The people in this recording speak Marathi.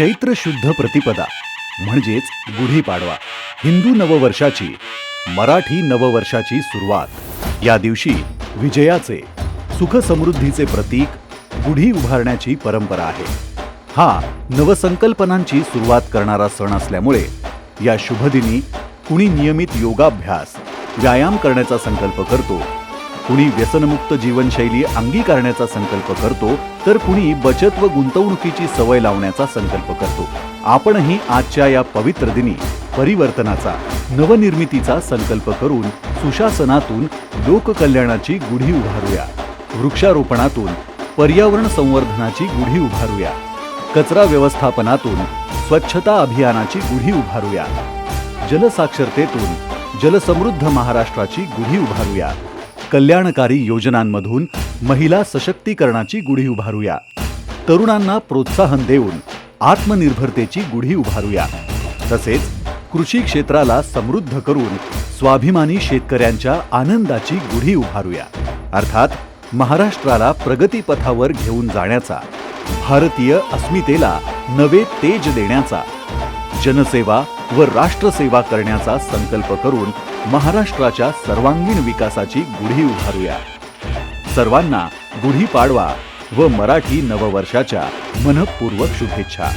चैत्र शुद्ध प्रतिपदा म्हणजेच गुढीपाडवा हिंदू नववर्षाची मराठी नववर्षाची सुरुवात. या दिवशी विजयाचे सुख समृद्धीचे प्रतीक गुढी उभारण्याची परंपरा आहे. हा नवसंकल्पनांची सुरुवात करणारा सण असल्यामुळे या शुभदिनी कुणी नियमित योगाभ्यास व्यायाम करण्याचा संकल्प करतो कुणी व्यसनमुक्त जीवनशैली अंगीकारण्याचा संकल्प करतो तर कुणी बचत व गुंतवणुकीची सवय लावण्याचा संकल्प करतो. आपणही आजच्या या पवित्र दिनी परिवर्तनाचा नवनिर्मितीचा संकल्प करून सुशासनातून लोककल्याणाची गुढी उभारूया. वृक्षारोपणातून पर्यावरण संवर्धनाची गुढी उभारूया. कचरा व्यवस्थापनातून स्वच्छता अभियानाची गुढी उभारूया. जलसाक्षरतेतून जलसमृद्ध महाराष्ट्राची गुढी उभारूया. कल्याणकारी योजनांमधून महिला सशक्तीकरणाची गुढी उभारूया. तरुणांना प्रोत्साहन देऊन आत्मनिर्भरतेची गुढी उभारूया. तसेच कृषी क्षेत्राला समृद्ध करून स्वाभिमानी शेतकऱ्यांच्या आनंदाची गुढी उभारूया. अर्थात महाराष्ट्राला प्रगतीपथावर घेऊन जाण्याचा भारतीय अस्मितेला नवे तेज देण्याचा जनसेवा व राष्ट्रसेवा करण्याचा संकल्प करून महाराष्ट्राच्या सर्वांगीण विकासाची गुढी उभारूया. सर्वांना गुढीपाडवा व मराठी नववर्षाच्या मनपूर्वक शुभेच्छा.